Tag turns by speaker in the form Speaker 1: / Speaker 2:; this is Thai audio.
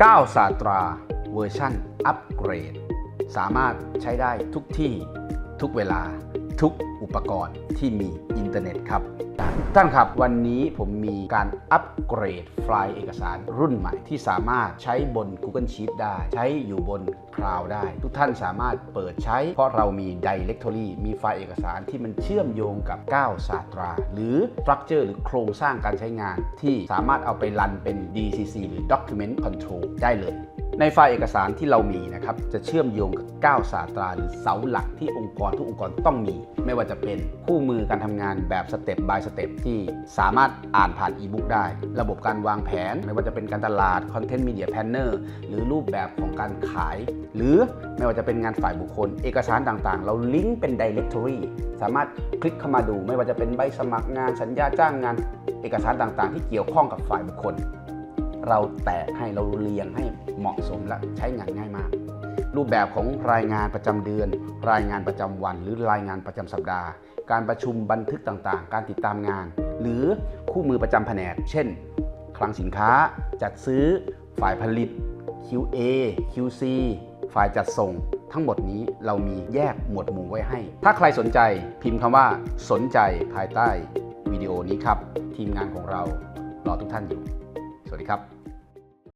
Speaker 1: 9 ศาสตราเวอร์ชั่นอัปเกรด สามารถใช้ได้ทุกที่ทุกเวลา ทุกอุปกรณ์ที่มีอินเทอร์เน็ตครับ ท่านครับวันนี้ผมมีการอัปเกรดไฟล์เอกสารรุ่นใหม่ที่สามารถใช้บน Google Sheet ได้ ใช้อยู่บน Cloud ได้ ทุกท่านสามารถเปิดใช้ เพราะเรามี Directory มีไฟล์เอกสารที่มันเชื่อมโยงกับ 9 ศาสตรา หรือ Structure หรือโครงสร้างการใช้งาน ที่สามารถเอาไปรันเป็น DCC หรือ Document Control ได้เลย ในไฟล์เอกสารที่เรามีนะครับจะเชื่อมโยงกับ9ศาสตราหรือเสาหลักที่องค์กรทุกองค์กรต้องมี ไม่ว่าจะเป็นคู่มือการทำงานแบบสเต็ป by สเต็ปที่สามารถอ่านผ่านอีบุ๊กได้ ระบบการวางแผน ไม่ว่าจะเป็นการตลาด Content Media Planner หรือรูปแบบของการขาย หรือไม่ว่าจะเป็นงานฝ่ายบุคคล เอกสารต่างๆ เราลิงก์เป็น Directory สามารถคลิกเข้ามาดู ไม่ว่าจะเป็นใบสมัครงานสัญญาจ้างงาน เอกสารต่างๆ ที่เกี่ยวข้องกับฝ่ายบุคคล เราแตกให้เราเรียงให้เหมาะสมและใช้งานง่ายมาก รูปแบบของรายงานประจำเดือน รายงานประจำวัน หรือรายงานประจำสัปดาห์ การประชุมบันทึกต่างๆ การติดตามงาน หรือคู่มือประจำแผนก เช่น คลังสินค้า จัดซื้อ ฝ่ายผลิต QA QC ฝ่ายจัดส่งทั้งหมดนี้เรามีแยกหมวดหมู่ไว้ให้ ถ้าใครสนใจพิมพ์คำว่าสนใจภายใต้วิดีโอนี้ครับ ทีมงานของเรารอทุกท่านอยู่ ดีครับ